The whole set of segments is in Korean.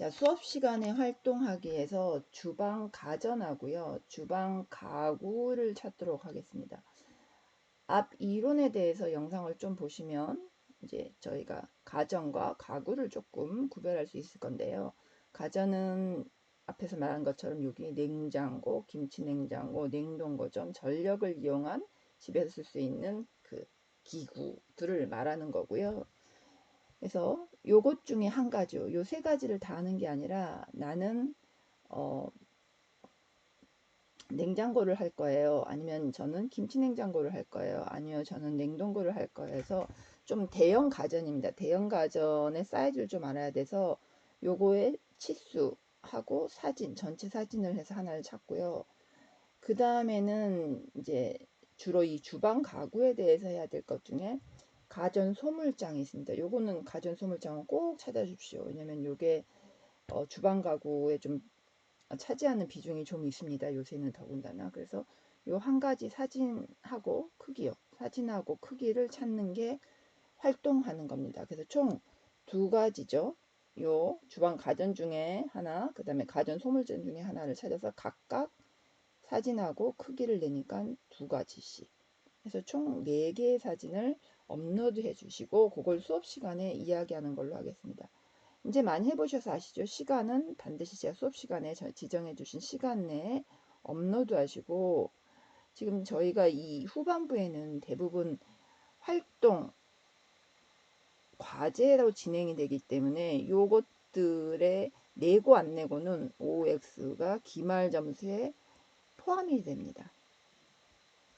자, 수업 시간에 활동하기 위해서 주방 가전하고요. 주방 가구를 찾도록 하겠습니다. 앞 이론에 대해서 영상을 좀 보시면 이제 저희가 가전과 가구를 조금 구별할 수 있을 건데요. 가전은 앞에서 말한 것처럼 여기 냉장고, 김치 냉장고, 냉동고점, 전력을 이용한 집에서 쓸 수 있는 그 기구들을 말하는 거고요. 그래서 요것 중에 한 가지요. 요세 가지를 다 하는 게 아니라 나는 어 냉장고를 할 거예요. 아니면 저는 김치 냉장고를 할 거예요. 아니요 저는 냉동고를 할 거예요. 해서 좀 대형 가전입니다. 대형 가전의 사이즈를 좀 알아야 돼서 요거의 치수하고 사진 전체 사진을 해서 하나를 찾고요. 그 다음에는 이제 주로 이 주방 가구에 대해서 해야 될 것 중에 가전 소물장이 있습니다. 요거는 가전 소물장은 꼭 찾아주십시오. 왜냐면 요게 어, 주방 가구에 좀 차지하는 비중이 좀 있습니다. 요새는 더군다나. 그래서 요 한 가지 사진하고 크기요. 사진하고 크기를 찾는 게 활동하는 겁니다. 그래서 총 두 가지죠. 요 주방 가전 중에 하나, 그 다음에 가전 소물전 중에 하나를 찾아서 각각 사진하고 크기를 내니까 두 가지씩. 그래서 총 4개의 사진을 업로드 해주시고 그걸 수업 시간에 이야기하는 걸로 하겠습니다. 이제 많이 해보셔서 아시죠? 시간은 반드시 제가 수업 시간에 지정해 주신 시간 내에 업로드 하시고 지금 저희가 이 후반부에는 대부분 활동 과제로 진행이 되기 때문에 요것들의 내고 안 내고는 OX가 기말 점수에 포함이 됩니다.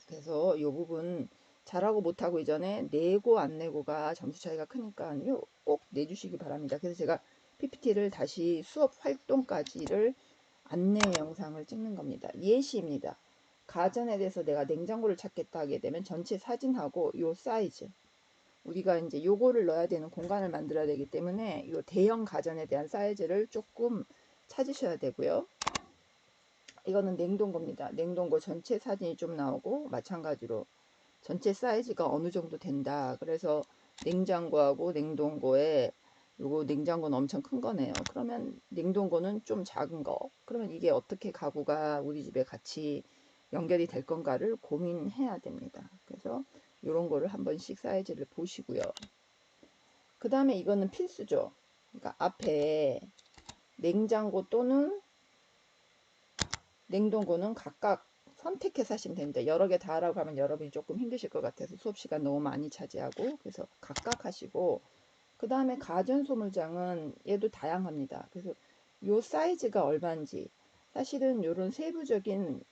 그래서 이 부분 잘하고 못하고 이전에 내고 안 내고가 점수 차이가 크니까 꼭 내주시기 바랍니다. 그래서 제가 PPT를 다시 수업 활동까지를 안내 영상을 찍는 겁니다. 예시입니다. 가전에 대해서 내가 냉장고를 찾겠다 하게 되면 전체 사진하고 요 사이즈 우리가 이제 요거를 넣어야 되는 공간을 만들어야 되기 때문에 요 대형 가전에 대한 사이즈를 조금 찾으셔야 되고요. 이거는 냉동고입니다. 냉동고 전체 사진이 좀 나오고 마찬가지로 전체 사이즈가 어느 정도 된다. 그래서 냉장고하고 냉동고에 요거 냉장고는 엄청 큰 거네요. 그러면 냉동고는 좀 작은 거. 그러면 이게 어떻게 가구가 우리 집에 같이 연결이 될 건가를 고민해야 됩니다. 그래서 이런 거를 한 번씩 사이즈를 보시고요. 그 다음에 이거는 필수죠. 그러니까 앞에 냉장고 또는 냉동고는 각각 선택해서 하시면 됩니다. 여러 개 다 하라고 하면 여러분이 조금 힘드실 것 같아서 수업 시간 너무 많이 차지하고 그래서 각각 하시고 그 다음에 가전 소물장은 얘도 다양합니다. 그래서 요 사이즈가 얼마인지 사실은 이런 세부적인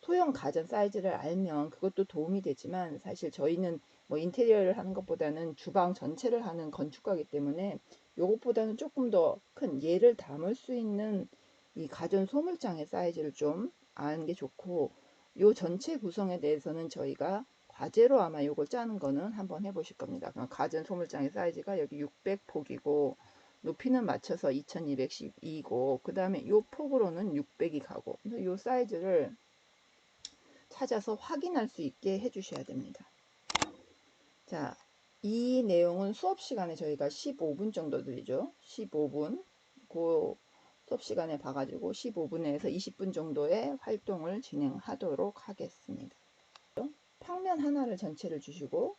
소형 가전 사이즈를 알면 그것도 도움이 되지만 사실 저희는 뭐 인테리어를 하는 것보다는 주방 전체를 하는 건축가이기 때문에 요것보다는 조금 더큰 얘를 담을 수 있는 이 가전 소물장의 사이즈를 좀 아는 게 좋고 요 전체 구성에 대해서는 저희가 과제로 아마 요걸 짜는 거는 한번 해보실 겁니다. 그럼 가전 소물장의 사이즈가 여기 600폭이고 높이는 맞춰서 2212고 그 다음에 요 폭으로는 600이 가고 요 사이즈를 찾아서 확인할 수 있게 해주셔야 됩니다. 자, 이 내용은 수업 시간에 저희가 15분 정도 드리죠. 15분. 그 수업 시간에 봐가지고 15분에서 20분 정도의 활동을 진행하도록 하겠습니다. 평면 하나를 전체를 주시고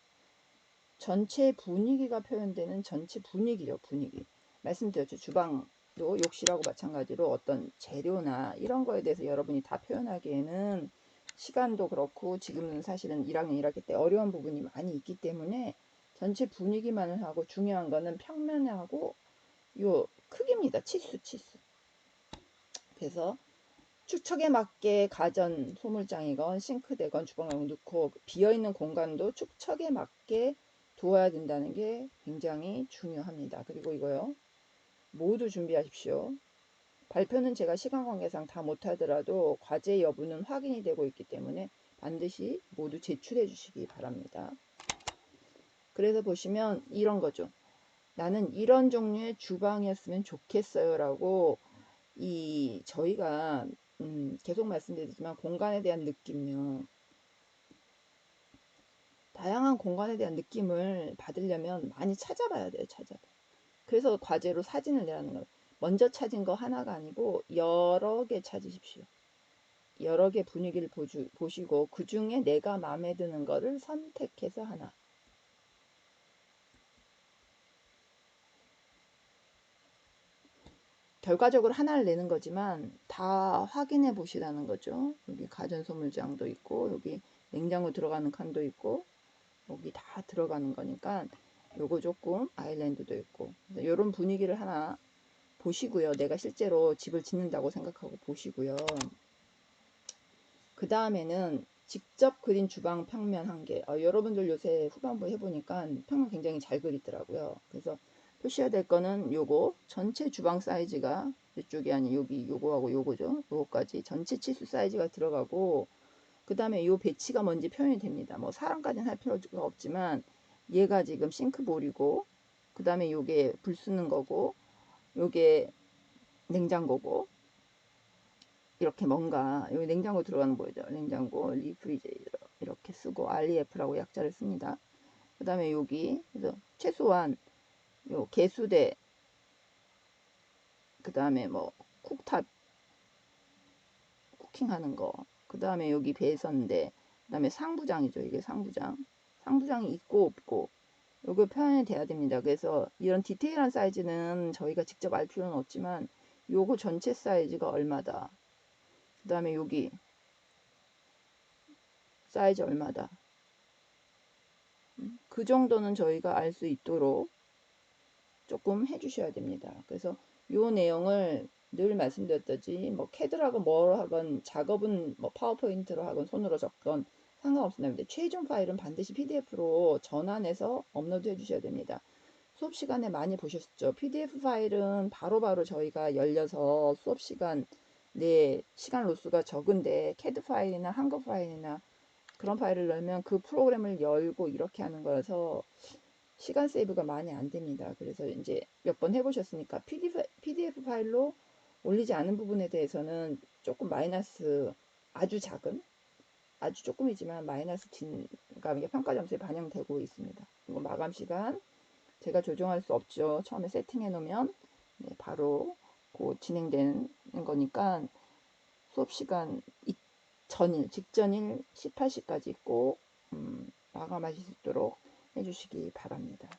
전체 분위기가 표현되는 전체 분위기요 분위기 말씀드렸죠 주방도 욕실하고 마찬가지로 어떤 재료나 이런 거에 대해서 여러분이 다 표현하기에는 시간도 그렇고 지금은 사실은 1학년 1학기 때 어려운 부분이 많이 있기 때문에 전체 분위기만을 하고 중요한 거는 평면하고 요 크기입니다. 치수 치수. 그래서 축척에 맞게 가전 소물장이건 싱크대건 주방을 넣고 비어있는 공간도 축척에 맞게 두어야 된다는 게 굉장히 중요합니다. 그리고 이거요. 모두 준비하십시오. 발표는 제가 시간 관계상 다 못하더라도 과제 여부는 확인이 되고 있기 때문에 반드시 모두 제출해 주시기 바랍니다. 그래서 보시면 이런 거죠. 나는 이런 종류의 주방이었으면 좋겠어요 라고 이 저희가 음 계속 말씀드리지만 공간에 대한 느낌요. 다양한 공간에 대한 느낌을 받으려면 많이 찾아봐야 돼요. 찾아봐. 그래서 과제로 사진을 내라는 거예요. 먼저 찾은 거 하나가 아니고 여러 개 찾으십시오. 여러 개 분위기를 보주, 보시고 그 중에 내가 마음에 드는 거를 선택해서 하나. 결과적으로 하나를 내는 거지만 다 확인해 보시라는 거죠. 여기 가전소물장도 있고 여기 냉장고 들어가는 칸도 있고 여기 다 들어가는 거니까 요거 조금 아일랜드도 있고 이런 분위기를 하나 보시고요. 내가 실제로 집을 짓는다고 생각하고 보시고요. 그 다음에는 직접 그린 주방 평면 한 개. 어, 여러분들 요새 후반부 해보니까 평면 굉장히 잘 그리더라고요. 그래서 표시해야 될 거는 요거 전체 주방 사이즈가 이쪽이 아니 여기 요거하고 요거죠. 요거까지 전체 치수 사이즈가 들어가고 그 다음에 요 배치가 뭔지 표현이 됩니다. 뭐 사람까지는 할 필요가 없지만 얘가 지금 싱크볼이고 그 다음에 요게 불 쓰는 거고 요게 냉장고고 이렇게 뭔가 여기 냉장고 들어가는 거죠. 냉장고 리프리제이터 이렇게 쓰고 REF라고 약자를 씁니다. 그 다음에 여기 그래서 최소한 요 개수대 그 다음에 뭐 쿡탑 쿠킹하는 거그 다음에 여기 배선대 그 다음에 상부장이죠 이게 상부장. 상부장이 있고 없고. 요거 표현이 돼야 됩니다. 그래서 이런 디테일한 사이즈는 저희가 직접 알 필요는 없지만 요거 전체 사이즈가 얼마다. 그 다음에 여기 사이즈 얼마다. 음, 그 정도는 저희가 알 수 있도록 조금 해주셔야 됩니다. 그래서 요 내용을 늘 말씀드렸듯이 뭐 캐드라고 뭘 하건 작업은 뭐 파워포인트로 하건 손으로 적건 상관없습니다. 최종 파일은 반드시 PDF로 전환해서 업로드 해주셔야 됩니다. 수업 시간에 많이 보셨죠? PDF 파일은 바로바로 바로 저희가 열려서 수업 시간 내 시간 로스가 적은데 캐드 파일이나 한글 파일이나 그런 파일을 넣으면 그 프로그램을 열고 이렇게 하는 거라서 시간 세이브가 많이 안 됩니다. 그래서 이제 몇 번 해보셨으니까 PDF, PDF 파일로 올리지 않은 부분에 대해서는 조금 마이너스 아주 작은 아주 조금이지만 마이너스 진감이 평가 점수에 반영되고 있습니다. 그리고 마감 시간 제가 조정할 수 없죠. 처음에 세팅해 놓으면 네, 바로 그 진행되는 거니까 수업 시간 전일 직전일 18시까지 꼭 음, 마감하실 수 있도록 해주시기 바랍니다.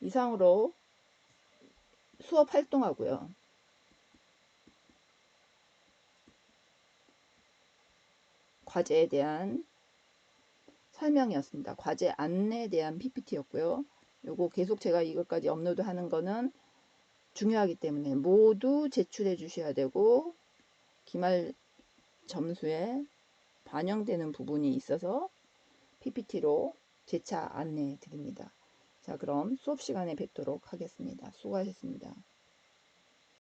이상으로 수업 활동하고요. 과제에 대한 설명이었습니다. 과제 안내에 대한 PPT였고요. 요거 계속 제가 이것까지 업로드 하는 거는 중요하기 때문에 모두 제출해 주셔야 되고 기말 점수에 반영되는 부분이 있어서 PPT로 재차 안내해 드립니다. 자, 그럼 수업 시간에 뵙도록 하겠습니다. 수고하셨습니다.